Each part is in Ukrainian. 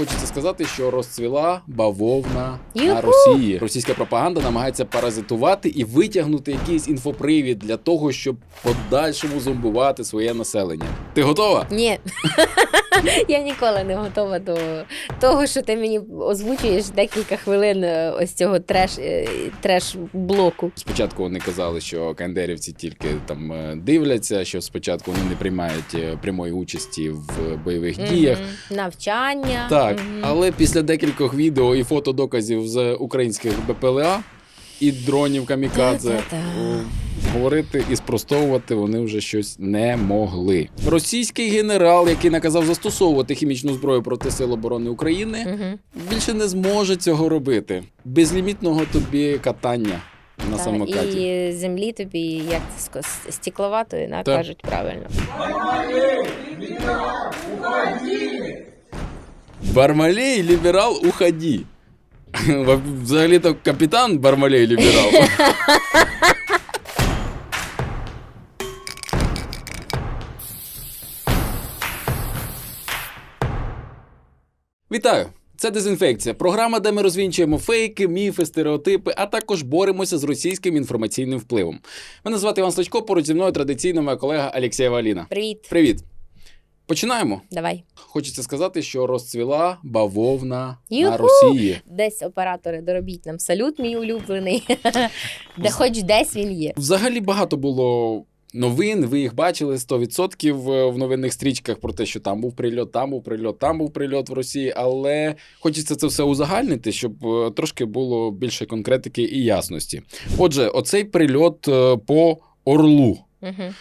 Хочеться сказати, що розцвіла бавовна на Росії. Російська пропаганда намагається паразитувати і витягнути якийсь інфопривід для того, щоб подальшому зомбувати своє населення. Ти готова? Ні. Я ніколи не готова до того, що ти мені озвучуєш декілька хвилин е, ось цього треш, е, треш-блоку. Спочатку вони казали, що кандерівці тільки там е, дивляться, що спочатку вони не приймають прямої участі в бойових діях. Мгм. Навчання. Так, Мгм. але після декількох відео і фотодоказів з українських БПЛА і дронів камікадзе Та-та-та. говорити і спростовувати вони вже щось не могли. Російський генерал, який наказав застосовувати хімічну зброю проти сил оборони України, Мгм. більше не зможе цього робити. Безлімітного тобі катання на Та, самокаті. І землі тобі, як це стекловатої, да, Так. кажуть правильно. Бармалей ліберал уході. Взагалі-то капітан Бармалей ліберал. Вітаю! Це дезінфекція. Програма, де ми розвінчуємо фейки, міфи, стереотипи, а також боремося з російським інформаційним впливом. Мене звати Іван Сличко, поруч зі мною традиційно моя колега Алексєєва Аліна. Привіт, Привіт! Починаємо. давай. Хочеться сказати, що розцвіла бавовна на Росії. Десь оператори доробіть нам салют, мій улюблений. Де хоч десь він є. Взагалі багато було новин. Ви їх бачили 100% в новинних стрічках про те, що там був прильот, там був прильот, там був прильот в Росії. Але хочеться це все узагальнити, щоб е, трошки було більше конкретики і ясності. Отже, оцей прильот е, по Орлу. Угу.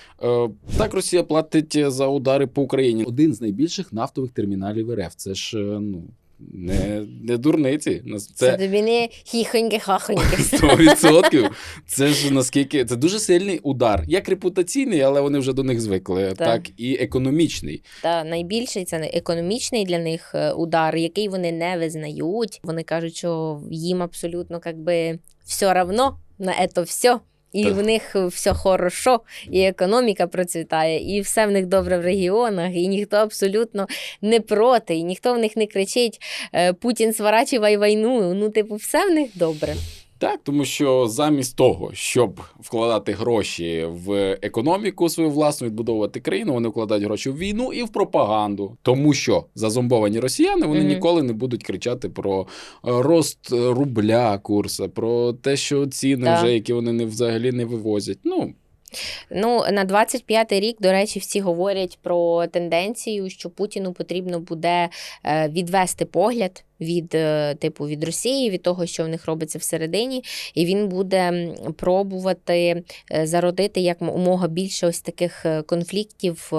Е, Так, Росія платить за удари по Україні. Один з найбільших нафтових терміналів РФ. Це ж е, ну не, не дурниці. Нас- Це Це тобі не хіхоньки-хахоньки. 100%. Це ж наскільки це дуже сильний удар, як репутаційний, але вони вже до них звикли, так, Так. і економічний. Та найбільший це економічний для них е, удар, який вони не визнають. Вони кажуть, що їм абсолютно как би все равно на це все. І Так. в них все хорошо, і економіка процвітає, і все в них добре в регіонах, і ніхто абсолютно не проти, і ніхто в них не кричить е, Путін сворачивай війну. Ну, типу, все в них добре. Так, тому що замість того, щоб вкладати гроші в економіку свою власну, відбудовувати країну, вони вкладають гроші в війну і в пропаганду. Тому що зазомбовані росіяни вони Мгм. ніколи не будуть кричати про е, рост рубля курса, про те, що ціни Так. вже які вони не взагалі не вивозять. Ну Ну, на 25-й рік, до речі, всі говорять про тенденцію, що Путіну потрібно буде е, відвести погляд від е, типу від Росії, від того, що в них робиться всередині, і він буде пробувати е, зародити як умога більше ось таких е, конфліктів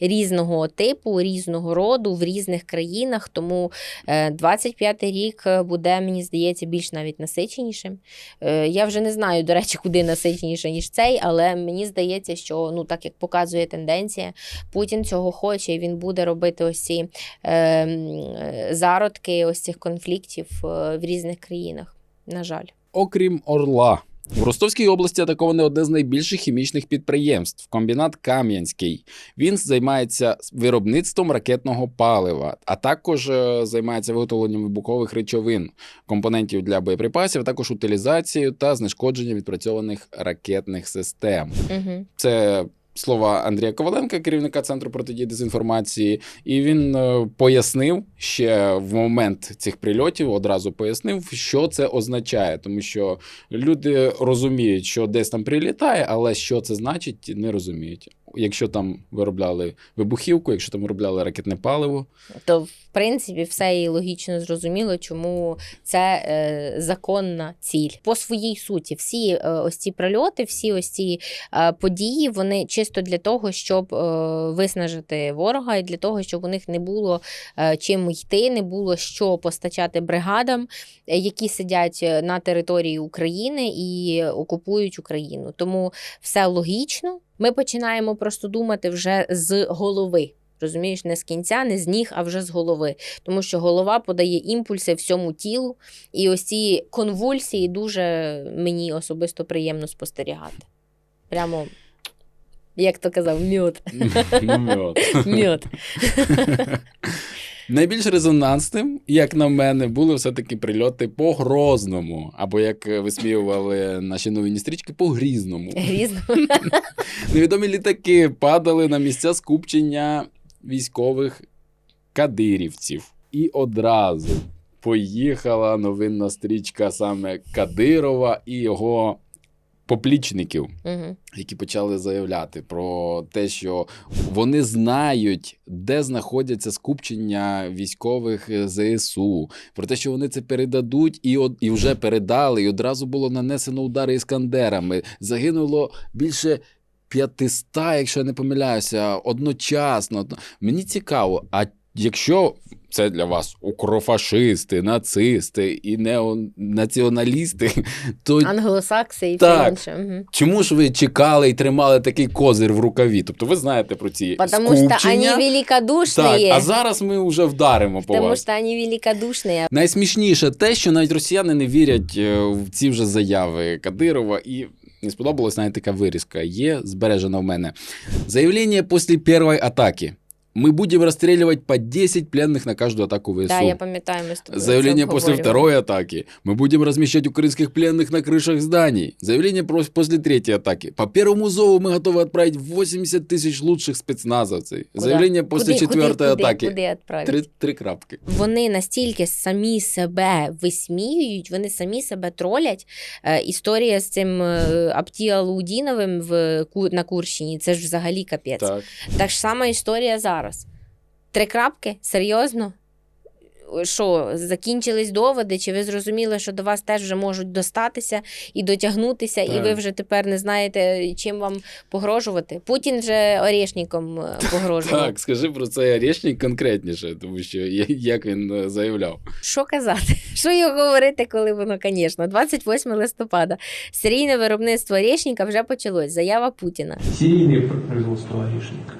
різного типу, різного роду в різних країнах. Тому е, 25-й рік буде, мені здається, більш навіть насиченішим. Я вже не знаю, до речі, куди насиченіше, ніж цей, але мені здається, що ну так як показує тенденція, Путін цього хоче, і він буде робити ось ці е, м, зародки ось цих конфліктів е, в різних країнах. На жаль. Окрім Орла. В Ростовській області атаковане одне з найбільших хімічних підприємств комбінат Кам'янський. Він займається виробництвом ракетного палива, а також е, займається виготовленням вибухових речовин, компонентів для боєприпасів, а також утилізацією та знешкодженням відпрацьованих ракетних систем. Угу. Це слова Андрія Коваленка, керівника центру протидії дезінформації, і він е, пояснив ще в момент цих прильотів, одразу пояснив, що це означає, тому що люди розуміють, що десь там прилітає, але що це значить, не розуміють. Якщо там виробляли вибухівку, якщо там виробляли ракетне паливо, То, в принципі, все і логічно зрозуміло, чому це е, законна ціль. По своїй суті, всі е, ось ці прильоти, всі ось ці е, події, вони чисто для того, щоб е, виснажити ворога, і для того, щоб у них не було е, чим йти, не було що постачати бригадам, е, які сидять е, на території України і окупують Україну. Тому все логічно. Ми починаємо просто думати вже з голови. Розумієш, не з кінця, не з ніг, а вже з голови. Тому що голова подає імпульси всьому тілу, і ось ці конвульсії дуже мені особисто приємно спостерігати. Прямо, як то казав, мьот. мьот. Найбільш резонансним, як на мене, були все-таки прильоти по Грозному, або як висміювали наші новинні стрічки, по Грізному. Грізно. Невідомі літаки падали на місця скупчення військових кадирівців. І одразу поїхала новинна стрічка саме Кадирова і його поплічників, Мгм. які почали заявляти про те, що вони знають, де знаходяться скупчення військових е, ЗСУ, про те, що вони це передадуть, і, от, і вже передали, і одразу було нанесено удари іскандерами. Загинуло більше 500, якщо я не помиляюся, одночасно. Мені цікаво, а якщо це для вас укрофашисти, нацисти і неонаціоналісти, то Англосакси і Так. все інше. Чому ж ви чекали і тримали такий козир в рукаві? Тобто ви знаєте про ці Потому скупчення. они великодушные. Так, а зараз ми вже вдаримо по Потому вас. что они великодушные. Найсмішніше те, що навіть росіяни не вірять е, в ці вже заяви Кадирова, і не сподобалась навіть така вирізка. Є збережена в мене. Заявлення після першої атаки. Ми будемо розстрілювати по 10 пленних на кожну атаку ВСУ. Да, я пам'ятаю, ми з тобою Заявление це после обговорювали. второй атаки. Мы будем размещать украинских пленных на крышах зданий. Заявление про- после третьей атаки. По первому зову мы готовы отправить 80 тысяч лучших спецназовцев. Куда? Заявление после Куди, четвертой куди, атаки. Куди, куди відправити? Три, три крапки. Вони настільки самі себе висміюють, вони самі себе тролять. Е, історія з цим е, Аптіалудіновим в Ку- на Курщині це ж взагалі капець. Так. Так ж сама історія зараз. Три крапки? Серйозно? Що, закінчились доводи? Чи ви зрозуміли, що до вас теж вже можуть достатися і дотягнутися, і ви вже тепер не знаєте, чим вам погрожувати? Путін же орешником е, погрожував. Так, скажи про цей орешник конкретніше, тому що як він е, заявляв. Що казати? Що його говорити, коли воно, звісно, 28 листопада. Серійне виробництво орешника вже почалось. Заява Путіна. Серийное пр- производство орешника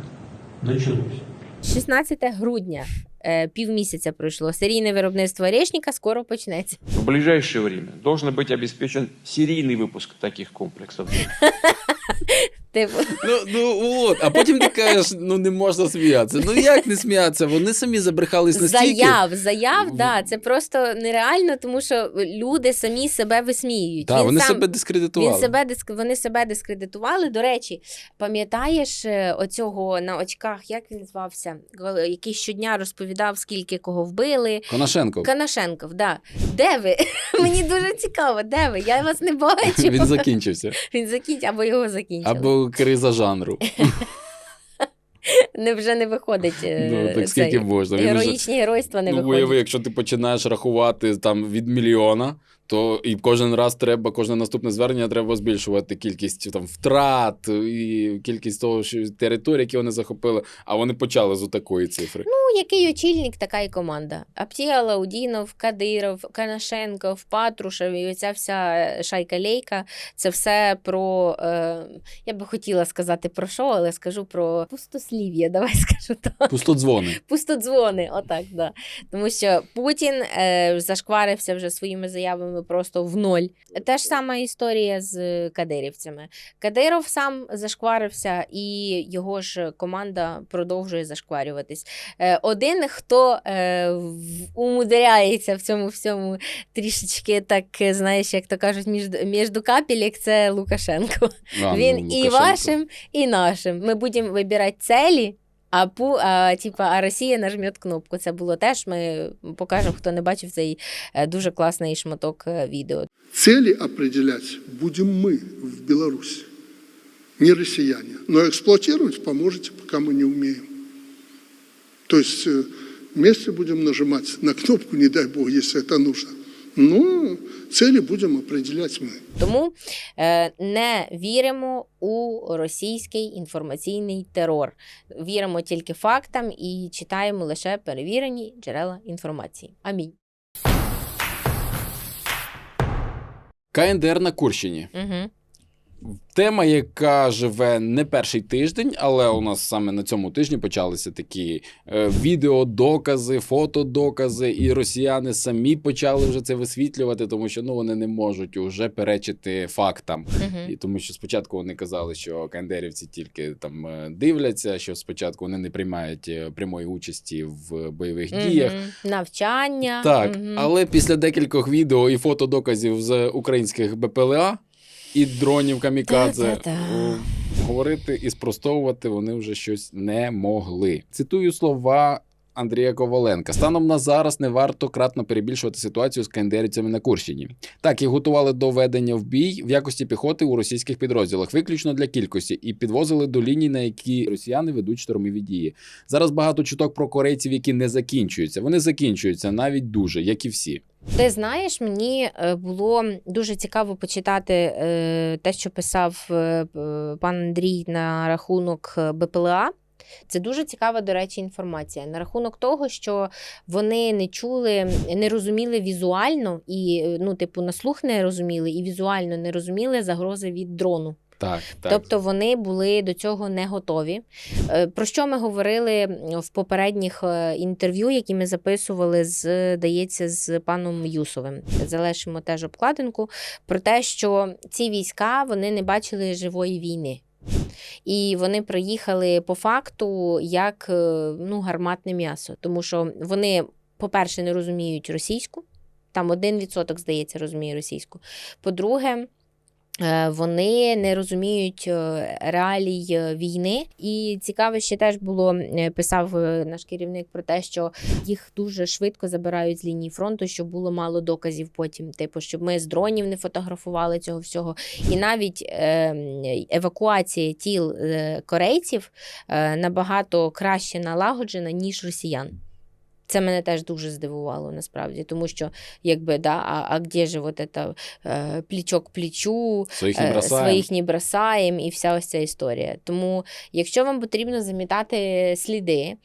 началось. 16 грудня. е, Півмісяця пройшло. Серійне виробництво орешника скоро почнеться. В ближайшее время должен быть обеспечен серийный выпуск таких комплексов. Типу, Ну, ну от, а потім ти кажеш, ну не можна сміятися. Ну як не сміятися? Вони самі забрехались настільки. заяв, заяв, да, це просто нереально, тому що люди самі себе висміюють. Так, Він вони сам- себе дискредитували. Він себе. Вони себе дискредитували. До речі, пам'ятаєш е, оцього на очках, як він звався, який щодня розповідав, скільки кого вбили. Конашенко. Канашенков, да. Де ви? Мені дуже цікаво, де ви? Я вас не бачу. Він закінчився. Він закінчив, або його закінчили. Або криза жанру. Не, вже не виходить. е, Ну, так скільки можна. Героїчні геройства не ну, виходять. уяви, якщо ти починаєш рахувати там від мільйона, то і кожен раз треба, кожне наступне звернення треба збільшувати кількість там втрат і кількість того, що території, які вони захопили, а вони почали з такої цифри. Ну, який очільник, така і команда. Аптія Лаудінов, Кадиров, Канашенков, Патрушев і оця вся шайка-лейка. Це все про. Е, я би хотіла сказати про що, але скажу про пустослів'я. Давай скажу так. Пустодзвони. Пустодзвони, отак, да. Тому що Путін е, зашкварився вже своїми заявами просто в ноль. Та ж сама історія з кадирівцями. Кадиров сам зашкварився, і його ж команда продовжує зашкварюватись. Е, один, хто е, умудряється в цьому всьому трішечки, так е, знаєш, як то кажуть, між, між капелек, це Лукашенко. А, ну, Він і вашим, і нашим. Ми будемо вибирати цілі, а, пу, а, типа, а Росія нажмет кнопку. Це було теж. Ми покажемо, хто не бачив цей е, дуже класний шматок е, відео. Цели определять будем мы в Беларуси, не россияне. Но эксплуатировать поможете, пока мы не умеем. То есть э, вместе будем нажимать на кнопку, не дай бог, если это нужно. Но цели будемо определяти ми. Тому е, не віримо у російський інформаційний терор. Віримо тільки фактам і читаємо лише перевірені джерела інформації. Амінь. КНДР на Курщині. Угу. Тема, яка живе не перший тиждень, але у нас саме на цьому тижні почалися такі е, відеодокази, фотодокази, і росіяни самі почали вже це висвітлювати, тому що ну вони не можуть уже перечити фактам. Мгм. І тому що спочатку вони казали, що кандерівці тільки там е, дивляться, що спочатку вони не приймають е, прямої участі в бойових діях. Навчання. Так, Мгм. але після декількох відео і фотодоказів з українських БПЛА і дронів камікадзе Та-та-та. говорити і спростовувати вони вже щось не могли. Цитую слова. Андрія Коваленка станом на зараз не варто кратно перебільшувати ситуацію з кандерівцями на Курщині. Так, їх готували до ведення в бій в якості піхоти у російських підрозділах, виключно для кількості, і підвозили до ліній, на які росіяни ведуть штурмові дії. Зараз багато чуток про корейців, які не закінчуються. Вони закінчуються навіть дуже, як і всі. Ти знаєш, мені е, було дуже цікаво почитати е, те, що писав е, пан Андрій на рахунок БПЛА. Це дуже цікава, до речі, інформація на рахунок того, що вони не чули, не розуміли візуально і, ну, типу, на слух не розуміли, і візуально не розуміли загрози від дрону. Так, так. Тобто вони були до цього не готові. Е, Про що ми говорили в попередніх е, інтерв'ю, які ми записували з, здається, з паном Юсовим. Залишимо теж обкладинку про те, що ці війська вони не бачили живої війни. І вони приїхали по факту як е, ну, гарматне м'ясо, тому що вони, по-перше, не розуміють російську. Там один відсоток, здається, розуміє російську. По-друге, Вони не розуміють е, реалій е, війни, і цікаво ще теж було е, писав е, наш керівник про те, що їх дуже швидко забирають з лінії фронту, щоб було мало доказів потім. Типу, щоб ми з дронів не фотографували цього всього. І навіть е, евакуація тіл е, корейців е, набагато краще налагоджена ніж росіян. Це мене теж дуже здивувало насправді, тому що якби да, а, а де ж вот это е, плічо к плічу, Своїх не е, бросаємо. своїх не бросаємо і вся ось ця історія. Тому, якщо вам потрібно замітати сліди,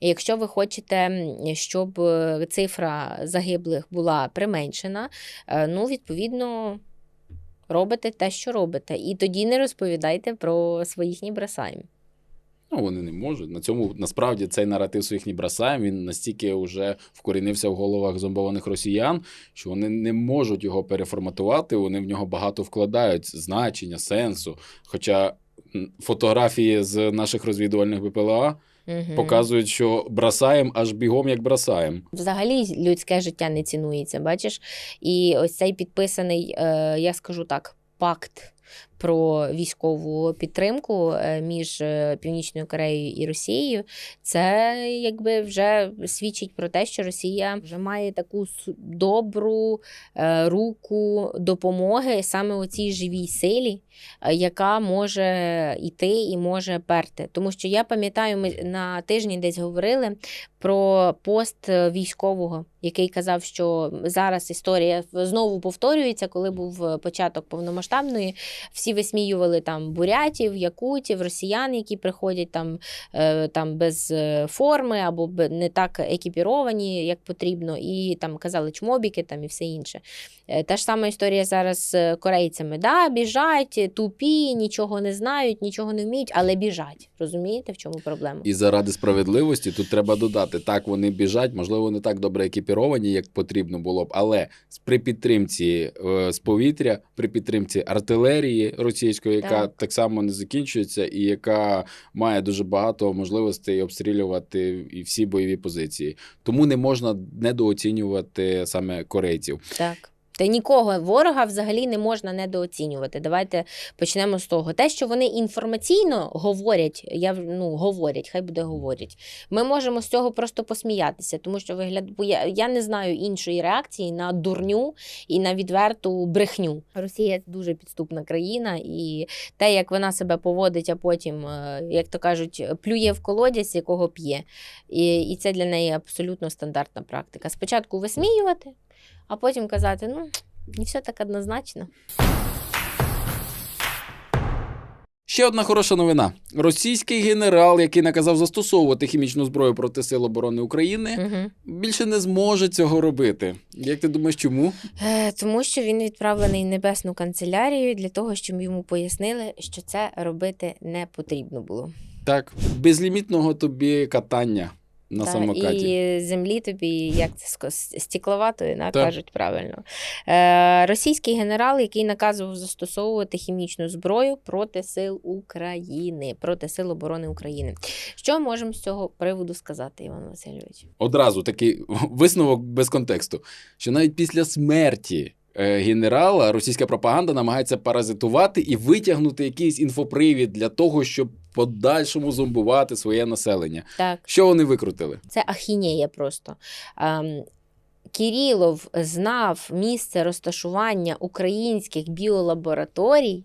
якщо ви хочете, щоб е, цифра загиблих була применшена, е, ну, відповідно, робите те, що робите. І тоді не розповідайте про своїх не бросаємо. Ну, вони не можуть. На цьому насправді цей наратив своїх не бросаємо. Він настільки вже вкорінився в головах зомбованих росіян, що вони не можуть його переформатувати. Вони в нього багато вкладають значення, сенсу. Хоча фотографії з наших розвідувальних БПЛА Мгм. показують, що бросаємо аж бігом, як бросаємо. Взагалі людське життя не цінується, бачиш? І ось цей підписаний, е, я скажу так, пакт про військову підтримку е, між е, Північною Кореєю і Росією, це якби вже свідчить про те, що Росія вже має таку добру е, руку допомоги саме у цій живій силі, яка може йти і може перти. Тому що я пам'ятаю, ми на тижні десь говорили про пост військового, який казав, що зараз історія знову повторюється, коли був початок повномасштабної. Всі висміювали там бурятів, якутів, росіян, які приходять там, е, там без е, форми або не так екіпіровані, як потрібно, і там казали чмобіки там і все інше. Е, Та ж сама історія зараз з корейцями. Да, біжать, тупі, нічого не знають, нічого не вміють, але біжать. Розумієте, в чому проблема? І заради справедливості тут треба додати: так, вони біжать, можливо, не так добре екіпіровані, як потрібно було б, але при підтримці е, з повітря, при підтримці артилерії російської, яка так. Так. само не закінчується, і яка має дуже багато можливостей обстрілювати і всі бойові позиції. Тому не можна недооцінювати саме корейців. Так. Та нікого ворога взагалі не можна недооцінювати. Давайте почнемо з того. Те, що вони інформаційно говорять, я ну говорять, хай буде говорять. Ми можемо з цього просто посміятися, тому що вигляд, я, я не знаю іншої реакції на дурню і на відверту брехню. Росія дуже підступна країна, і те, як вона себе поводить, а потім, е, як то кажуть, плює в колодязь, якого п'є. І, і це для неї абсолютно стандартна практика. Спочатку висміювати а потім казати: ну, не все так однозначно. Ще одна хороша новина: російський генерал, який наказав застосовувати хімічну зброю проти сил оборони України, Угу. більше не зможе цього робити. Як ти думаєш, чому? Е, Тому що він відправлений в небесну канцелярію для того, щоб йому пояснили, що це робити не потрібно було. Так, безлімітного тобі катання на Та, самокаті. І землі тобі, як це ско- с- да, кажуть правильно. Е, російський генерал, який наказував застосовувати хімічну зброю проти сил України, проти сил оборони України. Що можемо з цього приводу сказати, Іван Васильович? Одразу такий висновок без контексту, що навіть після смерті. е, Генерала російська пропаганда намагається паразитувати і витягнути якийсь інфопривід для того, щоб подальшому зомбувати своє населення. Так. Що вони викрутили? Це ахінея просто. Ем, Кирилов знав місце розташування українських біолабораторій,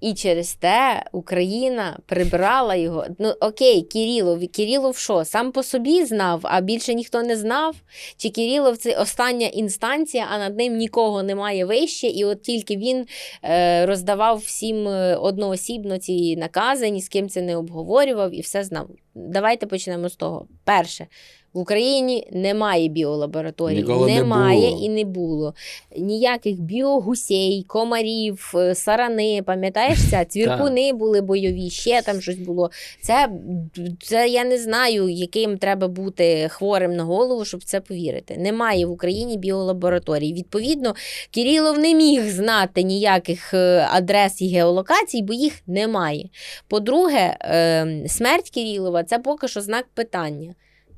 і через те Україна прибрала його. Ну окей, Кирилов. Кирилов що, сам по собі знав, а більше ніхто не знав? Чи Кирилов це остання інстанція, а над ним нікого немає вище, і от тільки він е, роздавав всім е, одноосібно ці накази, ні з ким це не обговорював і все знав. Давайте почнемо з того. Перше, в Україні немає біолабораторій. Ніколи немає було. і не було. Ніяких біогусей, комарів, е, сарани, пам'ятаєш це? Цвіркуни були бойові, ще там щось було. Це, це я не знаю, яким треба бути хворим на голову, щоб це повірити. Немає в Україні біолабораторій. Відповідно, Кирилов не міг знати ніяких е, адрес і геолокацій, бо їх немає. По-друге, е, смерть Кирилова це поки що знак питання.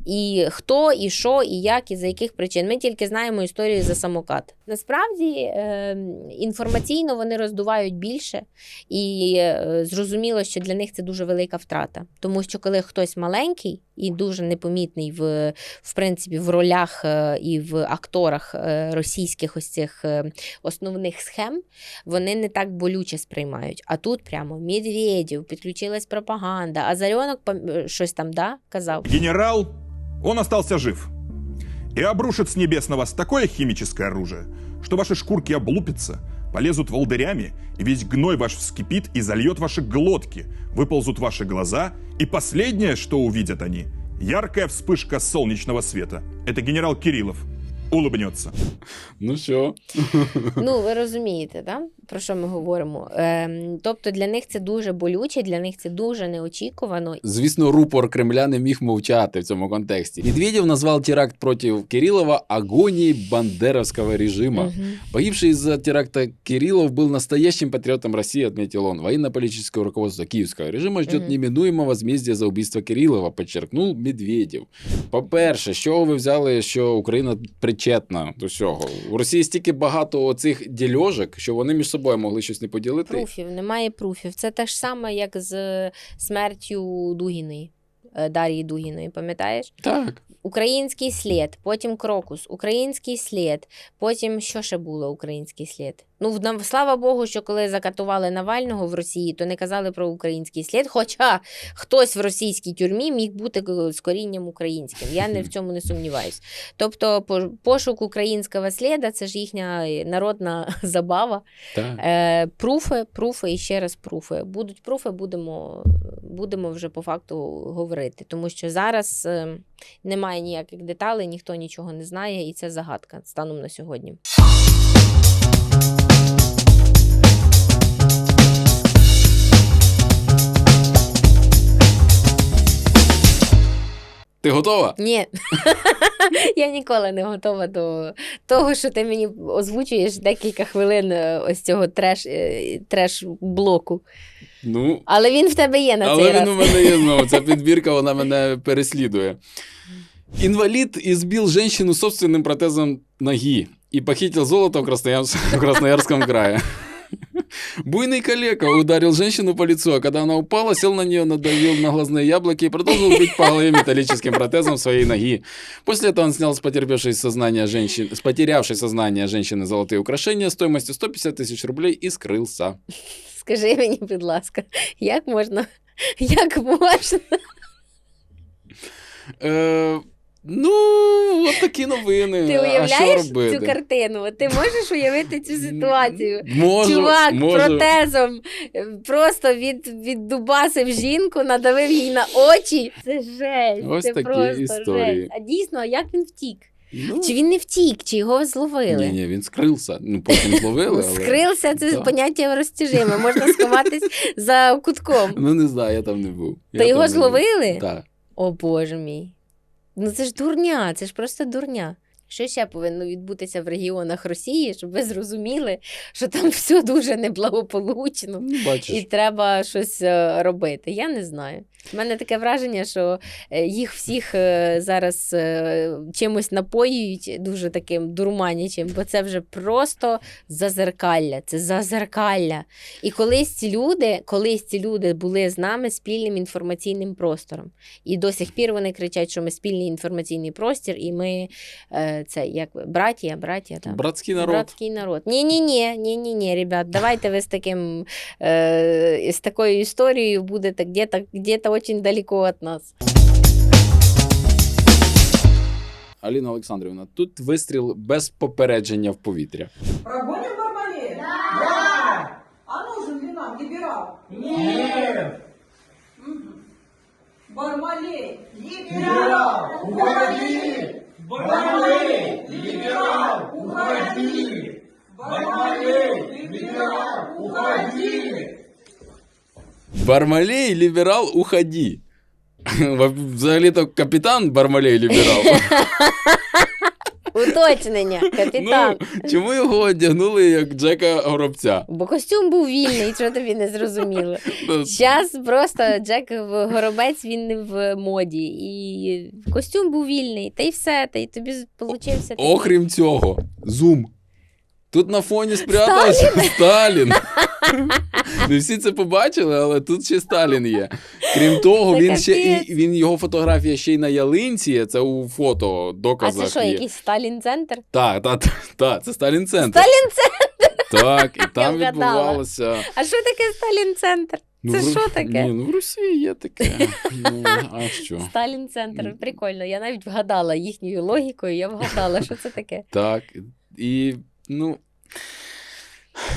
І хто, і що, і як, і за яких причин. Ми тільки знаємо історію за самокат. Насправді е, інформаційно вони роздувають більше, і е, зрозуміло, що для них це дуже велика втрата. Тому що коли хтось маленький і дуже непомітний в, в принципі в ролях е, і в акторах е, російських ось цих основних схем, вони не так болюче сприймають. А тут прямо Медведєв, підключилась пропаганда, а Заріонок пам- щось там да, казав. Генерал, он остался жив. И обрушит с небес на вас такое химическое оружие, что ваши шкурки облупятся, полезут волдырями, и весь гной ваш вскипит и зальет ваши глотки, выползут ваши глаза, и последнее, что увидят они, яркая вспышка солнечного света. Это генерал Кириллов. Улыбнется. Ну що? Ну, ви розумієте, да? про що ми говоримо? Ем, тобто для них це дуже болюче, для них це дуже неочікувано. Звісно, рупор Кремля не міг мовчати в цьому контексті. Медведев назвал теракт против Кириллова агонией бандеровского режима. Мгм. Погибший из-за теракта Кириллов был настоящим патриотом России, отметил он. Военно-политическое руководство киевского режима ждет Мгм. неминуемого возмездия за убийство Кириллова, подчеркнул Медведєв. По-перше, чого ви взяли, що Україна причетна до всього? У Росії стільки багато оцих дільожок, що вони між собою могли щось не поділити. Пруфів, немає пруфів. Це те ж саме, як з смертю Дугіної, Дарії Дугіної, пам'ятаєш? Так. Український слід, потім крокус, український слід, потім що ще було український слід? Ну, слава Богу, що коли закатували Навального в Росії, то не казали про український слід. Хоча хтось в російській тюрмі міг бути з корінням українським. Я не в цьому не сумніваюсь. Тобто, по- пошук українського сліда це ж їхня е, народна забава. так. Е, пруфи, пруфи і ще раз пруфи. Будуть пруфи, будемо, будемо вже по факту говорити. Тому що зараз е, немає ніяких деталей, ніхто нічого не знає, і це загадка станом на сьогодні. Ти готова? Ні, я ніколи не готова до того, що ти мені озвучуєш декілька хвилин е, ось цього треш, е, треш-блоку. Ну, Але він в тебе є на Але цей він раз. у мене є знову. Ця підбірка вона мене переслідує. Инвалид избил женщину собственным протезом ноги и похитил золото в, Красноярс- в Красноярском крае. Буйный калека ударил женщину по лицу, а когда она упала, сел на нее, надавил на глазные яблоки и продолжил бить по голове металлическим протезом своей ноги. После этого он снял с потерпевшей сознание женщины, с потерявшей сознание женщины золотые украшения стоимостью 150 тысяч рублей и скрылся. Скажи мені, будь ласка, як можна? Як можна? Ну, от такі новини. Ти а що уявляєш робити? цю картину? Ти можеш уявити цю ситуацію? Можу, Чувак можу. протезом е, просто від, віддубасив жінку, надавив їй на очі. Це жесть. Ось це такі просто історії. жесть. А дійсно, а як він втік? Ну, Чи він не втік, чи його зловили? Ні, ні, він скрився. Ну, потім зловили, але... Скрився, це Да. поняття розтяжиме. Можна сховатись за кутком. Ну, не знаю, я там не був. Та Я його там не був. зловили? Так. О Боже мій. Ну це ж дурня, це ж просто дурня. Що ще повинно відбутися в регіонах Росії, щоб ви зрозуміли, що там все дуже неблагополучно Ну, бачиш. і треба щось е, робити? Я не знаю. У мене таке враження, що е, їх всіх е, зараз чимось напоюють дуже таким дурманячим, бо це вже просто зазеркалля. Це зазеркалля. І колись ці люди, колись ці люди були з нами спільним інформаційним простором. І до сих пір вони кричать, що ми спільний інформаційний простір, і ми це як братія, братія там. Братський народ. Братський народ. Ні, ні, ні, ні, ні, ні, ребят, давайте ви з таким е, з такою історією будете где-то, где-то очень далеко від нас. Аліна Олександрівна, тут вистріл без попередження в повітря. Прогоним Бармалея? Да! А нужен ли нам либерал? Нет! Бармалей! Либерал! Уходи! Бармалей! Либерал! Уходи! Бармалей! Либерал! Уходи! Бармалей, ліберал, уході. Взагалі-то капітан Бармалей ліберал. Уточнення, капітан. Ну, чому його одягнули як Джека Горобця? Бо костюм був вільний, що тобі не зрозуміло. Ну, Зараз просто Джек Горобець він не в моді. І костюм був вільний, та й все, та й тобі получився. Окрім цього, зум. Тут на фоні спрятався Сталін. Не всі це побачили, але тут ще Сталін є. Крім того, він ще і він його фотографія ще й на ялинці. Це у фото А це що, є. якийсь Сталін центр? Так, так, так, це Сталін центр. Сталін центр! Так, і там відбувалося. А що таке Сталін центр? Це в- що таке? Ні, ну в Росії є таке. Ну, а що? Сталін центр. Прикольно. Я навіть вгадала їхньою логікою, я вгадала, що це таке. Так. І, ну.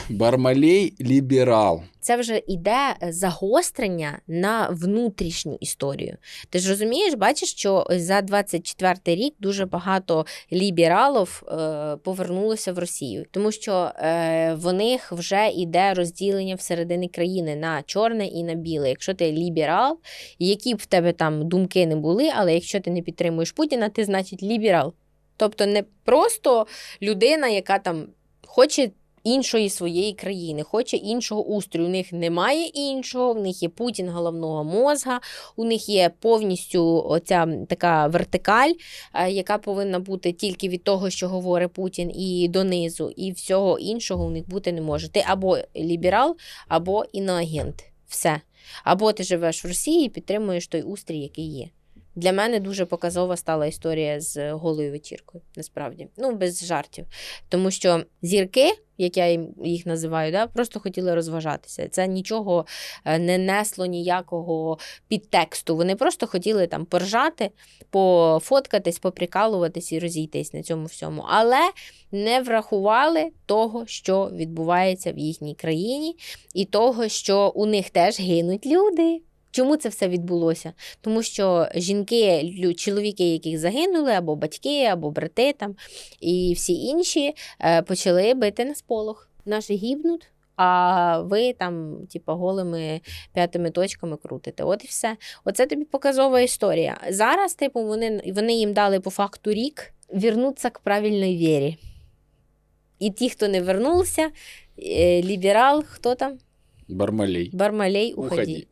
Бармалей ліберал. Це вже іде загострення на внутрішню історію. Ти ж розумієш, бачиш, що за 24 рік дуже багато лібералів е, повернулося в Росію, тому що е, в них вже іде розділення всередині країни на чорне і на біле. Якщо ти ліберал, які б в тебе там думки не були, але якщо ти не підтримуєш Путіна, ти значить ліберал. Тобто не просто людина, яка там хоче іншої своєї країни, хоче іншого устрою. У них немає іншого, в них є Путін головного мозга, у них є повністю оця така вертикаль, е, яка повинна бути тільки від того, що говорить Путін, і донизу, і всього іншого у них бути не може. Ти або ліберал, або іноагент. Все. Або ти живеш в Росії і підтримуєш той устрій, який є. Для мене дуже показова стала історія з голою вечіркою, насправді. Ну, без жартів. Тому що зірки, як я їх називаю, да, просто хотіли розважатися. Це нічого е, не несло ніякого підтексту. Вони просто хотіли там поржати, пофоткатись, поприкалуватись і розійтись на цьому всьому. Але не врахували того, що відбувається в їхній країні, і того, що у них теж гинуть люди. Чому це все відбулося? Тому що жінки, чоловіки, яких загинули, або батьки, або брати там, і всі інші е, почали бити на сполох. Наші гибнуть, а ви там, типу, голими п'ятими точками крутите. От і все. Оце тобі показова історія. Зараз, типу, вони, вони їм дали по факту рік вернуться к правильній вірі. І ті, хто не вернувся, е, ліберал, хто там? Бармалей. Бармалей, уходи. Уході.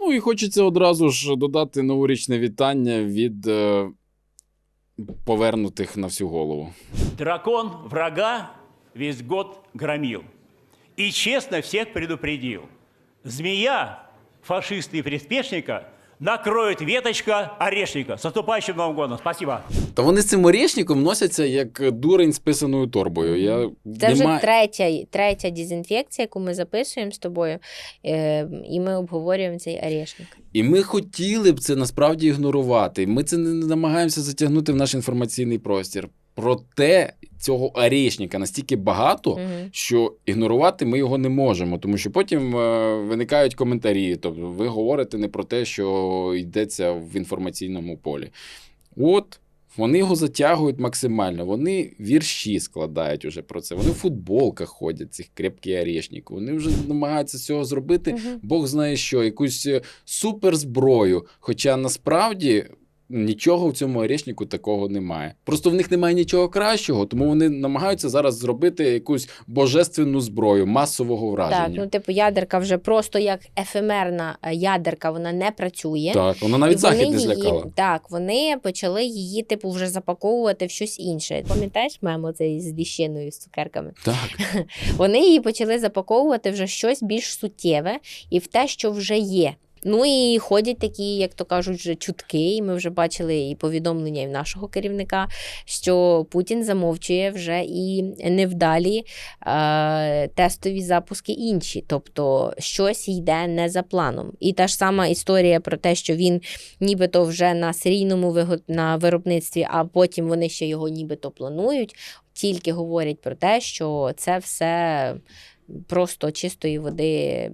Ну і хочеться одразу ж додати новорічне вітання від е, повернутих на всю голову. Дракон врага весь год громил. И честно всех предупредил. Змея фашиста и приспешника накроет веточка орешника. С наступающим Новым годом. Спасибо. Та вони з цим орешником носяться як дурень з писаною торбою. Я Це вже нема- третя, третя дезінфекція, яку ми записуємо з тобою, е, і ми обговорюємо цей орешник. І ми хотіли б це насправді ігнорувати. Ми це не намагаємося затягнути в наш інформаційний простір. Проте цього орешника настільки багато, Мгм. що ігнорувати ми його не можемо, тому що потім е, виникають коментарі. Тобто, ви говорите не про те, що йдеться в інформаційному полі. От. Вони його затягують максимально. Вони вірші складають уже про це. Вони в футболках ходять, цих крепкий орешник. Вони вже намагаються цього зробити. Мгм. Бог знає що, якусь е, суперзброю. Хоча насправді нічого в цьому орешнику такого немає. Просто в них немає нічого кращого, тому вони намагаються зараз зробити якусь божественну зброю масового враження. Так, ну типу, ядерка вже просто як ефемерна е, ядерка, вона не працює. Так, вона навіть захід не її- злякала. Так, вони почали її, типу, вже запаковувати в щось інше. Пам'ятаєш мемо цей з ліщиною з цукерками? Так. Вони її почали запаковувати вже щось більш суттєве і в те, що вже є. Ну і ходять такі, як то кажуть, вже чутки. І ми вже бачили і повідомлення і в нашого керівника, що Путін замовчує вже і невдалі е, тестові запуски інші. Тобто щось йде не за планом. І та ж сама історія про те, що він нібито вже на серійному на виробництві, а потім вони ще його нібито планують. Тільки говорять про те, що це все просто чистої води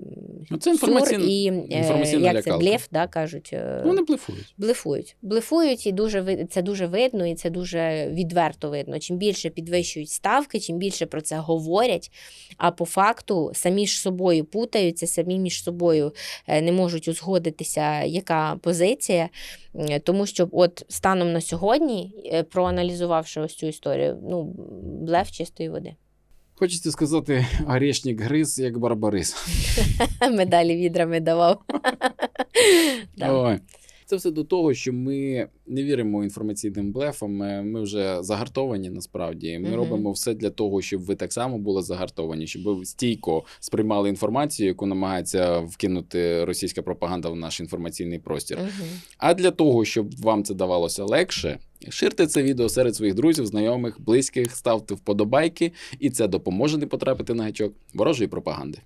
Ну, це сюр і е, як це блеф, да, кажуть. е, Вони блефують. Блефують. Блефують, і дуже це дуже видно, і це дуже відверто видно. Чим більше підвищують ставки, чим більше про це говорять. А по факту самі ж собою путаються, самі між собою е, не можуть узгодитися, яка позиція. Тому що, от станом на сьогодні, проаналізувавши ось цю історію, ну блеф чистої води. Хочеться сказати, орешник гриз, як барбарис. Медалі відрами давав. Ой. Це все до того, що ми не віримо інформаційним блефам. Е, Ми вже загартовані насправді. Ми робимо все для того, щоб ви так само були загартовані, щоб ви стійко сприймали інформацію, яку намагається вкинути російська пропаганда в наш інформаційний простір. А для того, щоб вам це давалося легше, ширте це відео серед своїх друзів, знайомих, близьких, ставте вподобайки, і це допоможе не потрапити на гачок ворожої пропаганди.